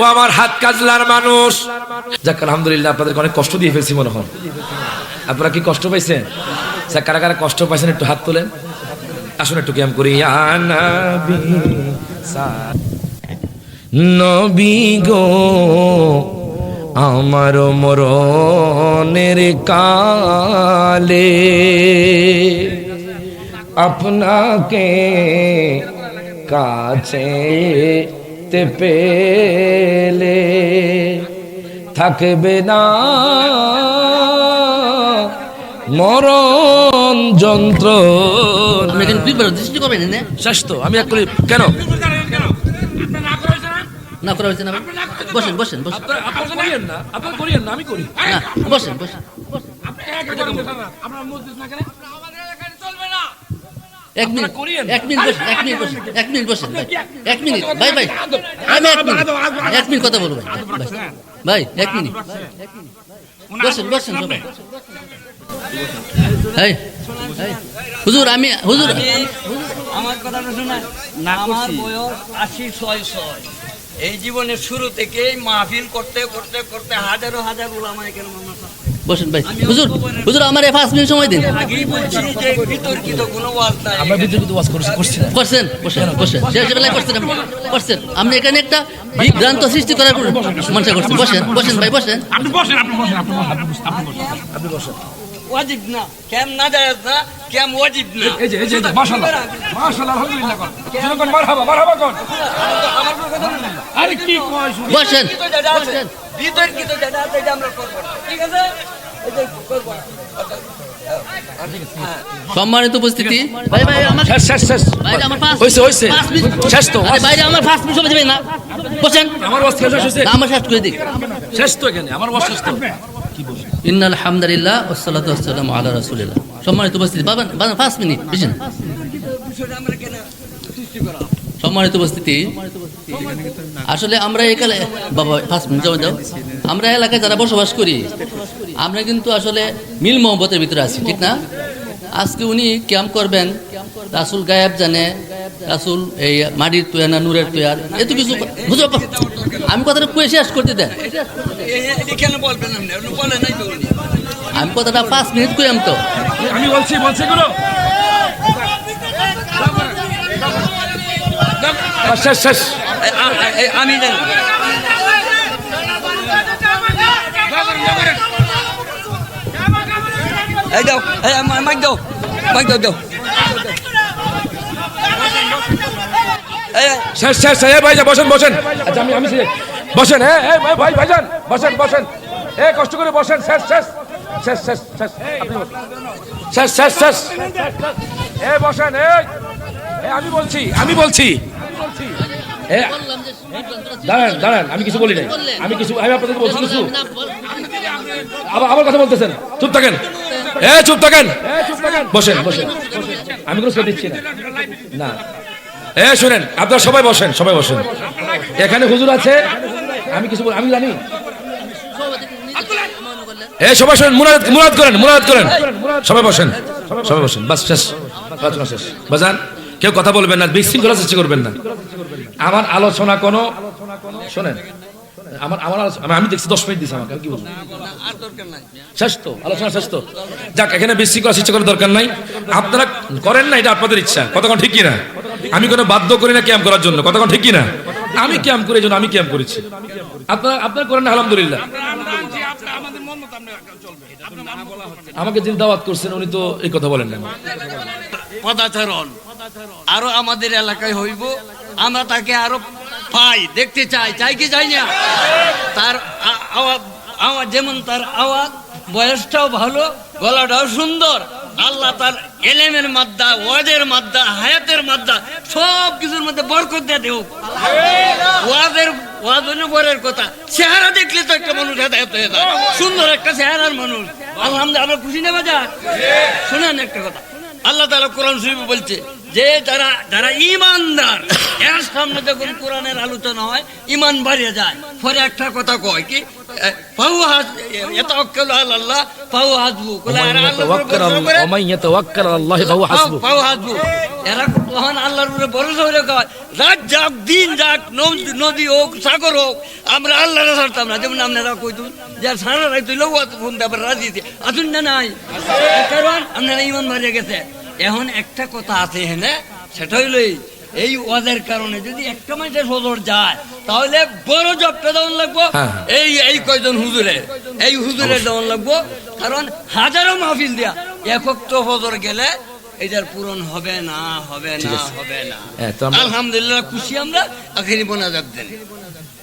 ও আমার হাত কাজলার মানুষ। যাক, আলহামদুলিল্লাহ, আপনাদেরকে অনেক কষ্ট দিয়ে ফেলছি মনে হয়। আপনারা কি কষ্ট পাইছেন? যাক কারা কারা কষ্ট পাইছেন, একটু হাত তোলেন। আসুন, একটু ক্যাম করি। নবী গো, আমার মরণের কালে আপনাকে কাছে তে পেলে থাকবে না মরণ যন্ত্র আমি এক করি কেন? না করা হয়েছে না বসেন বসেন বসেন। করিয়েন না আপনারা করিয়েন না আমি করি। না বসেন বসেন এক মিনিট এক মিনিট বসেন এক মিনিট বসেন এক মিনিট বসেন ভাই। এক মিনিট ভাই ভাই আমি এক মিনিট এক মিনিট কথা বলব ভাই ভাই এক মিনিট। বসেন বসেন সবাই। এই, এই, হুজুর আমি হুজুর আমার কথাটা শোনা আমার বয়স আশি ছয় ছয়। এই জীবনের শুরু থেকেই মাহফিল করতে করতে করতে হাজারো হাজার ওলামা এখানে বসেন ভাই। হুজুর হুজুর আমার পাঁচ মিনিট সময় দিন। আগেই বলছি যে বিতর্কিত ওয়াজ নাই আমরা বিদ্যুৎ ওয়াজ করছি করছি করছেন? বসেন বসেন। সে বেলায় করছেন আপনি। করছেন। আপনি এখানে একটা বিভ্রান্ত সৃষ্টি করার মনসা করছেন। বসেন বসেন ভাই বসেন। ওয়াজিব না। কেম না জায়েজ না কেম ওয়াজিব না। এই যে এই যে মাশাআল্লাহ। মাশাআল্লাহ আলহামদুলিল্লাহ কোন জনগণ মারহাবা মারহাবা কোন আমার আরে কি কয় বসেন। বিতর্কিত করব ঠিক আছে? না। সম্মানিত উপস্থিতি। ভাই ভাই আমার শেষ শেষ শেষ। বাইরে আমার পাঁচ হইছে হইছে। শেষ তো বাইরে আমার পাঁচ মিনিট সময় দেবেন না। বসেন। আমার ওয়াজ শেষ হইছে। আমার শেষ করে দিক। শেষ তো এখানে আমার ওয়াজ শেষ তো। ইন্নাল হামদালিল্লাহ ওয়াসসালাতু ওয়াসসালামু আলা রাসূলিল্লাহ। সম্মানিত উপস্থিতি বাবা বাবা পাঁচ মিনিট বুঝছেন? সম্মানিত উপস্থিতি। আসলে আমরা এখানে বাবা পাঁচ মিনিট জমা দাও। আমরা এলাকায় যারা বসবাস করি আমরা কিন্তু আসলে মিল মহব্বতের ভিতরে আছি ঠিক না? আজকে উনি ক্যাম্প করবেন রাসুল গায়েব জানে রাসুল এই মাটির তুয়ার না নূরের তুয়ার এত কিছু বুঝো আমি কথাটা কুয়ে শেষ করতে দেন? এখানে বলবেন আপনি? আপনি বলেন নাই তো উনি। আমি কথাটা পাঁচ মিনিট কুয়াম তো। আমি বলছি বলছি শেষ শেষ। আমি জানি। এই দাও এই মাইক দাও মাইক দাও দাও। শেষ শেষ এই ভাইজান বসেন বসেন। আচ্ছা আমি আমি বসেন হ্যাঁ হ্যাঁ ভাই ভাই ভাইজান বসেন বসেন। এ কষ্ট করে বসেন শেষ শেষ। শেষ শেষ শেষ। শেষ শেষ শেষ। এ বসেন এ, আমি বলছি আমি বলছি। এ দাঁড়ান দাঁড়ান আমি কিছু বলি নাই। আমি কিছু আমি আপনাদেরকে বলছি কিছু। আবার আবার কথা বলতেছেন। চুপ থাকেন। এ চুপ থাকেন। বসেন বসেন। আমি কোনো দিচ্ছি না। না। এ শুনেন আপনারা সবাই বসেন সবাই বসেন। এখানে হুজুর আছে। আমি কিছু বল- আমি জানি। এ সবাই শুনেন মুরাদ মুরাদ করেন মুরাদ করেন। সবাই বসেন সবাই বসেন। বাস শেষ। আলোচনা শেষ। বাজান। কেউ কথা বলবেন না, বিশৃঙ্খলা সৃষ্টি করবেন না। আমার আলোচনা কোনো শোনেন, আমার আমার আমি- দেখছি দশ মিনিট দিচ্ছি আমাকে আমি কি বলব? শেষ তো, আলোচনা শেষ তো। যাক, এখানে বিশৃঙ্খলা সৃষ্টি করার দরকার নাই। আপনারা করেন না, এটা আপনাদের ইচ্ছা। কতক্ষণ ঠিক কিনা? আমি কোনো বাধ্য করি না ক্যাম্প করার জন্য। কতক্ষণ ঠিক কিনা? আমি ক্যাম্প করি জন্য আমি ক্যাম্প করেছি। আপনারা আপনারা করেন না, আলহামদুলিল্লাহ। আমাকে যিনি দাওয়াত করছেন, উনি তো এই কথা বলেন না পদাচরণ। আরও আমাদের এলাকায় হইব। আমরা তাকে আরও পাই, দেখতে চাই চাই কি চাই না? তার আওয়াজ যেমন তার আওয়াজ, বয়সটাও ভালো, গলাটাও সুন্দর। আল্লাহ তার এলেমের মাদ্দা, ওয়াজের মাদ্দা, হায়াতের মাদ্দা সব কিছুর মধ্যে বরকত দিয়ে দেও ওয়াজের, ওয়াজ বরের কথা। চেহারা দেখলে তো একটা মানুষ হেদায়ত হয়ে যায়। সুন্দর একটা চেহারার মানুষ। আলহামদুলিল্লাহ, আমরা খুশি নেওয়া যায় শুনেন একটা কথা। আল্লাহ তাআলা কোরআন শরীফে বলছে যে যারা যারা ইমানদার এর সামনে দেখুন কোরআনের আলোচনা হয় ইমান বাড়িয়ে যায় পরে একটা কথা কয় কি হলে কয় যাক দিন যাক নদী হোক সাগর হোক আমরা না যেমন সারা রাজি আসুন না নাই? কারণ আপনারা ইমান বাড়িয়ে গেছে। এখন একটা কথা আছে হ্যাঁ সেটা হইল এই, ওয়াদের কারণে যদি একটা মাসের সদর যায় তাহলে বড় জবটা দেওয়ান লাগবো? হ্যাঁ। এই এই কয়জন হুজুরে? এই হুজুরে দেওয়ান লাগবো। কারণ হাজারো মাহফিল দিয়া একক তো ফজর গেলে এটার পূরণ হবে না হবে না হবে না। হ্যাঁ, আলহামদুলিল্লাহ খুশি আমরা আখেরি মোনাজাত দেন।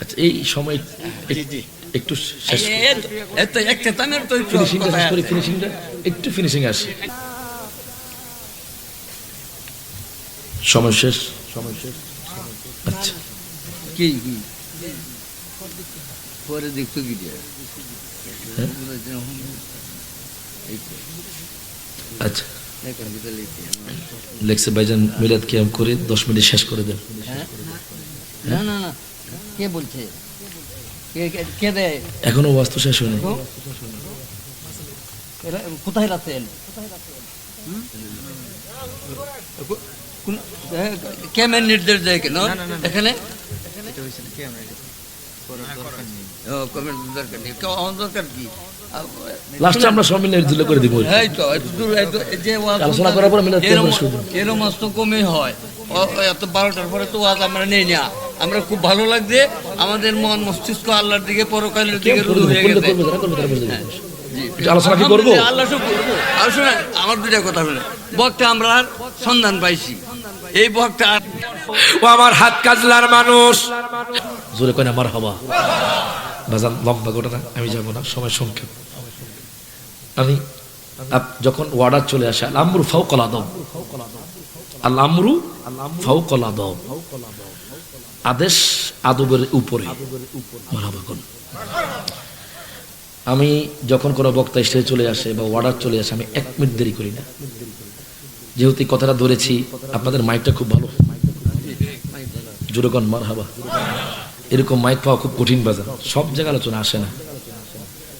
আচ্ছা এই সময় একটু শেষ একটা তামের তো। ফিনিশিংটা একটু ফিনিশিং আসে। সময় শেষ আচ্ছা। কি কি? পরে দেখতো কি হ্যাঁ? আচ্ছা। লেখছে ভাইজান মিলাদ কিয়াম করে দশ মিনিট শেষ করে দেন। হ্যাঁ? না না না। কে বলছে? কে- দেয়? এখনও ওয়াজ তো শেষ হয়নি। তো? এরা কোথায় রাখেন হুম? কোন- এ, কে? মেন নির্দেশ দেয় কেন এখানে? আমার লাস্টে আমরা সব মিলে দিলে করে দিব। এই তো যে আলোচনা করার পরে মাস তো কমই হয়। এত বারোটার পরে তো ওয়াজ আমরা নেই না। আমরা খুব ভালো লাগছে। আমাদের মন মস্তিষ্ক আল্লাহর দিকে পরকালের দিকে রুজু হয়ে গেছে। আলোচনা কি করব? আল্লাহ। আমার দুইটা কথা শুনে বকটা আমরা আর সন্ধান পাইছি। এই আর ও আমার হাত কাজলার মানুষ। জোরে কয় না আমার হবা বাজান লম্বা ঘটনা আমি যাব না, সময় সংক্ষেপ। আমি যখন অর্ডার চলে আসে আল আমরু ফাউ কলাদম আল আমরু ফাউ কলাদম আদেশ আদবের উপরে। কোন? আমি যখন কোনো বক্তা স্টেজে চলে আসে বা অর্ডার চলে আসে, আমি এক মিনিট দেরি করি না। যেহেতু কথাটা ধরেছি, আপনাদের মাইকটা খুব ভালো। জোরকন মার হাবা এরকম মাইক পাওয়া খুব কঠিন বাজার। সব জায়গায় আলোচনা আসে না।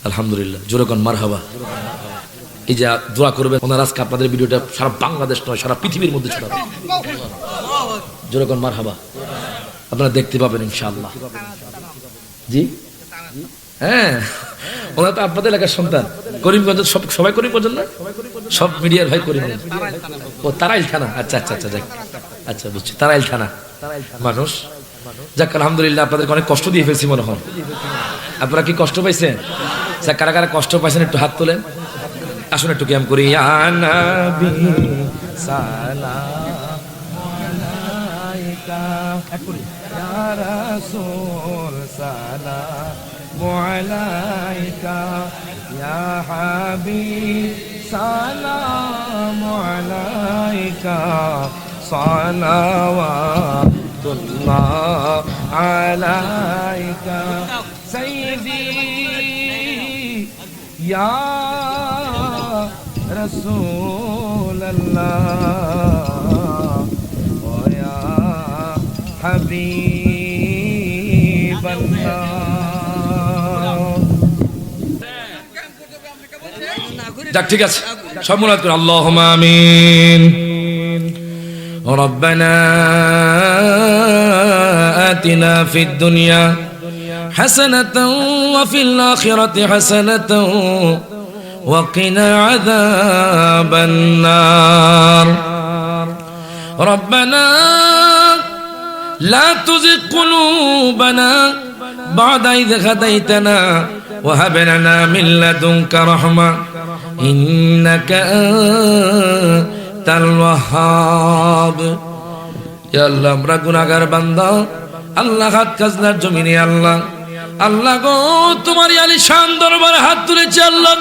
আলহামদুলিল্লাহ। জোরকন মার হাবা এই যে দোয়া করবেন, ওনার আজকে আপনাদের ভিডিওটা সারা বাংলাদেশ নয়, সারা পৃথিবীর মধ্যে ছড়াবে। জোরকন মার হাবা আপনারা দেখতে পাবেন, ইনশাআল্লাহ। জি? হ্যাঁ ওনারা তো আপনাদের এলাকার সন্তান। করিমগঞ্জ সব সবাই করিমগঞ্জ না সব মিডিয়ার ভাই করিমগঞ্জ ও, তারাইল থানা। আচ্ছা আচ্ছা আচ্ছা যাক। আচ্ছা বুঝছি। তারাইল থানা। মানুষ। যাক, আলহামদুলিল্লাহ, আপনাদেরকে অনেক কষ্ট দিয়ে ফেলছি মনে হয়। আপনারা কি কষ্ট পাইছেন? যাক, কারা কারা কষ্ট পাইছেন, একটু হাত তোলেন। আসুন একটু ক্যাম করি। ইয়া يا حبيب سلام عليك. صلوات الله عليك. سيدي يا رسول الله. ويا حبيب الله. যাক ঠিক আছে সব মনে করে আল্লাহ আমিন ربنا آتنا في الدنيا حسنة وفي الآخرة حسنة وقنا عذاب النار ربنا لا تزغ قلوبنا بعد إذ هديتنا وهب لنا من لدنك رحمة إنك أنت الوهاب يا الله আমরা গুনাহগার বান্দা আল্লাহ হাত কাজনার জমিনে আল্লাহ আল্লাহ গো তোমার আলিশান দরবারে হাত তুলেছি আল্লাহ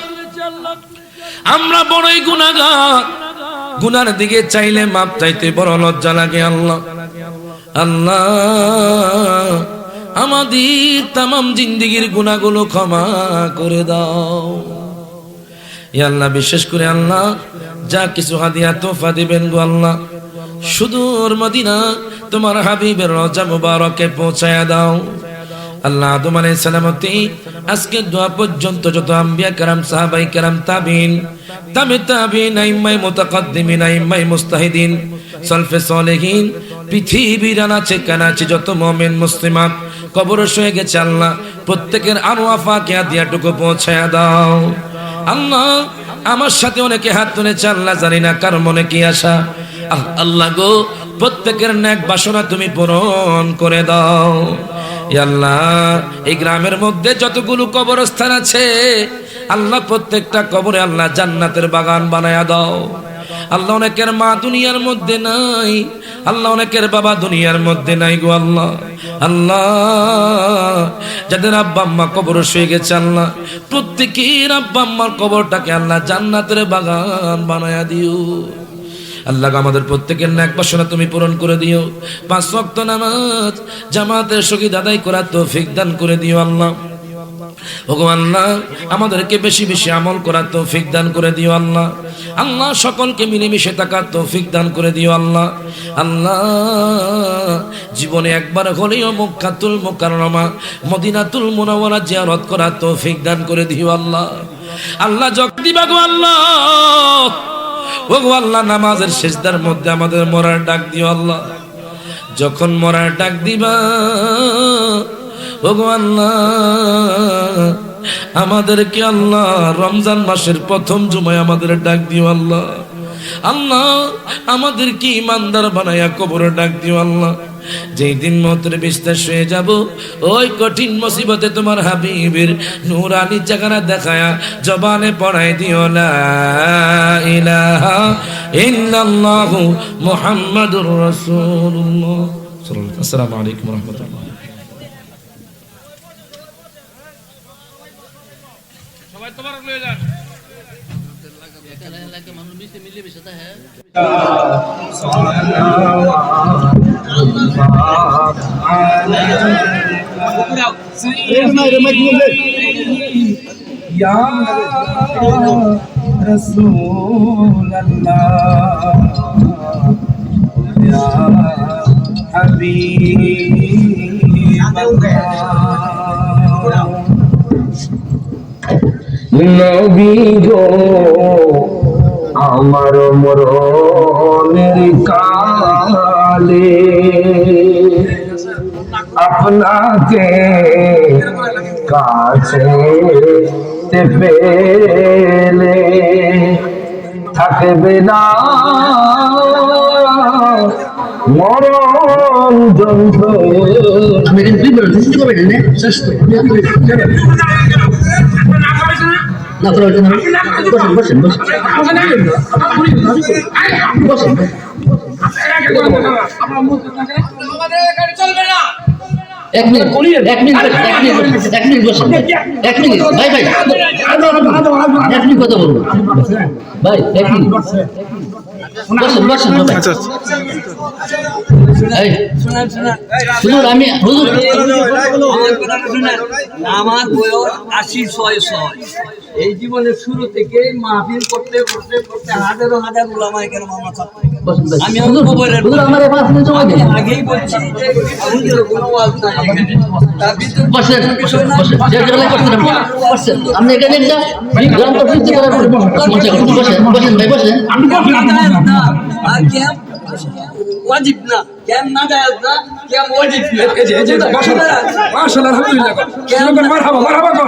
আমরা বড়ই গুনাহগার গুনার দিকে চাইলে মাপ চাইতে বড় লজ্জা লাগে আল্লাহ আল্লাহ আমাদের তামাম জিন্দিগির গুনাহগুলো ক্ষমা করে দাও। আল্লাহ, বিশেষ করে আল্লাহ, যা কিছু হাদিয়া তোফা দিবেন গো আল্লাহ সুদূর মদিনা, তোমার হাবিবের রজা মুবারকে পৌঁছায়া দাও। আল্লাহ আদম আলাইহিস সালামতি আজকে দোয়া পর্যন্ত যত আম্বিয়া কারাম, সাহাবাই কারাম, তাবিন তাবে তাবিন আইম্মাই মুতাকাদ্দিমিন আইম্মাই মুস্তাহিদিন, সলফে সলেহিন পৃথিবীর আনাচে কানাচে যত মুমিন মুসলিমাত কবর শুয়ে গেছে আল্লাহ, প্রত্যেকের আনোয়াফা কে দিয়াটুকু পৌঁছায়া দাও। আল্লাহ, আমার সাথে অনেকে হাত তুলেছে, আল্লাহ জানি না কার মনে কি আশা। আল্লাহ গো, প্রত্যেকের ন্যাক বাসনা তুমি পূরণ করে দাও। আল্লাহ, এই গ্রামের মধ্যে যতগুলো কবরস্থান আছে, আল্লাহ প্রত্যেকটা কবরে আল্লাহ জান্নাতের বাগান বানায়া দাও। আল্লাহ অনেকের মা দুনিয়ার মধ্যে নাই। আল্লাহ অনেকের বাবা দুনিয়ার মধ্যে নাই গো আল্লাহ। আল্লাহ, যাদের আব্বা আম্মা কবর শুয়ে গেছে আল্লাহ, প্রত্যেকের আব্বা আম্মার কবরটাকে আল্লাহ জান্নাতের বাগান বানায়া দিও। আল্লাহ আমাদের প্রত্যেকের ন্যাক বাসনা তুমি পূরণ করে দিও। পাঁচ ওয়াক্ত নামাজ জামাতের সঙ্গী দাদাই করার তৌফিক দান করে দিও আল্লাহ। ওগো আল্লাহ আমাদেরকে বেশি বেশি আমল করার তৌফিক দান করে দিও আল্লাহ। আল্লাহ সকলকে মিলেমিশে থাকার তৌফিক দান করে দিও আল্লাহ। আল্লাহ, জীবনে একবার হলেও মুখাতুল মুকাররমা, মদিনাতুল মুনাওয়ারা জিয়ারত করার তৌফিক দান করে দিও আল্লাহ। আল্লাহ জগদি বাগো আল্লাহ। ওগো নামাজের শেষদার মধ্যে আমাদের মরার ডাক দিও আল্লাহ। যখন মরার ডাক দিবা আল্লাহ, আমাদেরকে আল্লাহ রমজান মাসের প্রথম জুমায় আমাদের ডাক দিও আল্লাহ। আল্লাহ, আমাদেরকে ইমানদার বানায়া কবরে ডাক দিও আল্লাহ। যেই দিন মতের বিশ্বাস হয়ে যাব, ওই কঠিন মুসিবতে তোমার হাবিবের নুরানি জাগানা দেখায়া জবানে পড়াই দিও, লা ইলাহা ইল্লাল্লাহু মুহাম্মাদুর রাসূলুল্লাহ। আসসালামু আলাইকুম রাহমাতুল্লাহ। یا رسول اللہ یا حبیب اللہ আমার মরণের কালে আপনাকে কাছে পেলে থাকবে না। মরণ যন্ত্র এক মিনিট এক মিনিট এক মিনিট এক মিনিট বসেন এক মিনিট ভাই ভাই এক মিনিট কথা বলব ভাই এক মিনিট আমি আমার কথাটা শুনেন। আমার বয়স আশি ছয় ছয়। এই জীবনের শুরু থেকে মাহফিল করতে করতে করতে হাজারো হাজার ওলামায় কেন আমার ছাত্র আমি আগেই বলছি যে কোনো ওয়াজ নাই। তার ভিতরে করছেন আপনি এখানে একটা গ্রাম প্রতিনিধি করার মঞ্চে বসেন বসেন ভাই বসেন না, ওয়াজিব না ক্যাম্প না যায় না ক্যাম্প ওয়াজিব না। এই যে এই যে বসেন। মাশাআল্লাহ আলহামদুলিল্লাহ। কর মারহাবা মারহাবা। কর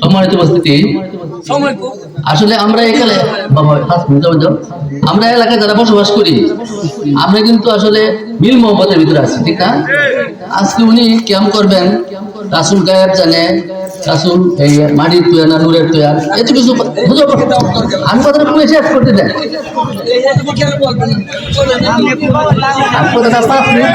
সম্মানিত উপস্থিতি আসলে আমরা এখানে। আমরা এলাকায় যারা বসবাস করি আমরা কিন্তু আসলে মিল মোহব্বতের ভিতরে আছি ঠিক না আজকে উনি ক্যাম্প করবেন রাসুল গায়েব জানে রাসুল এই মাটির তুয়া না নূরের তুয়া এত কিছু আমি কথাটা পুরো শেষ করতে দেন কথাটা পাঁচ মিনিট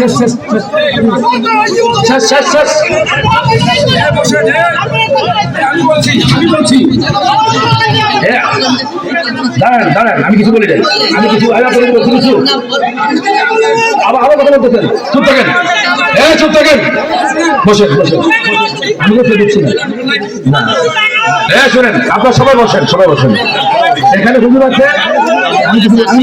শেষ শেষ শেষ। শেষ শেষ আমি বলছি আমি বলছি দাঁড়ান দাঁড়ান, আমি কিছু বলি নাই। আমি কিছু আয়া করে দেবো আবার আবার কথা বলতেছেন চুপ থাকেন। হ্যাঁ চুপ থাকেন। বসেন বসেন আমি তো দিচ্ছি না। হ্যাঁ শোনেন, আপনার সবাই বসেন সবাই বসেন। এখানে হুজুর আছে। আমি কিছু আমি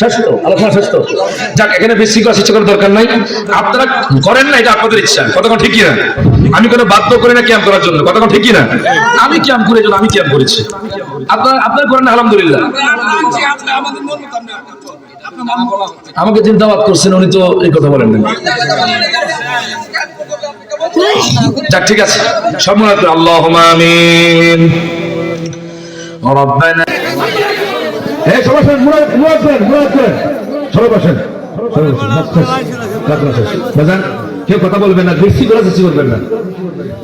শেষ আলোচনা শেষ যাক, এখানে বেশি কথা করার দরকার নাই। আপনারা করেন না, এটা আপনাদের ইচ্ছা। কতক্ষণ ঠিকই না আমি কোনো বাধ্য করি না ক্যাম্প করার জন্য। কতক্ষণ ঠিকই না আমি ক্যাম্প করে জন্য আমি ক্যাম্প করেছি। আপনারা আপনারা করেন না, আলহামদুলিল্লাহ। আমাকে চিন্তাবাদ করছেন, উনি তো এই কথা বলেন না যাক, ঠিক আছে। মনে রাখবেন আল্লাহ, আমিন। রব্বানা এই কেউ কথা বলবেন না, বেশি করে চেষ্টা করবেন না।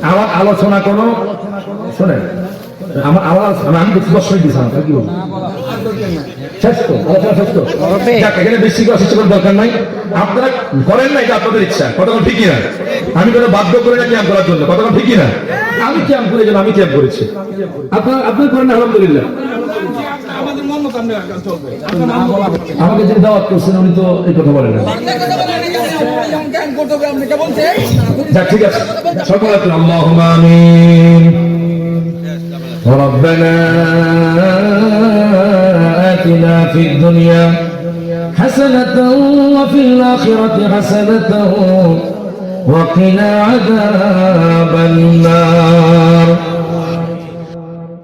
আমার আলোচনা কোনো, শোনেন, আমার আলোচনা- আমি কি বলব? শেষ তো, আলোচনা শেষ তো। এখানে বেশি করে চেষ্টা করার দরকার নাই। আপনারা করেন না, এটা আপনাদের ইচ্ছা। কতক্ষণ ঠিকই না আমি কোনো বাধ্য করে না ক্যাম্প করার জন্য। কতক্ষণ ঠিকই না আমি ক্যাম্প করে আমি ক্যাম্প করেছি। আপনার আপনার করেন আলহামদুলিল্লাহ। আমাকে যে দাওয়াত করছেন উনি তো এই কথা বলেন না যাক ঠিক আছে সকল اللهم آمين ربنا آتنا في الدنيا حسنة وفي الآخرة حسنة وقنا عذاب النار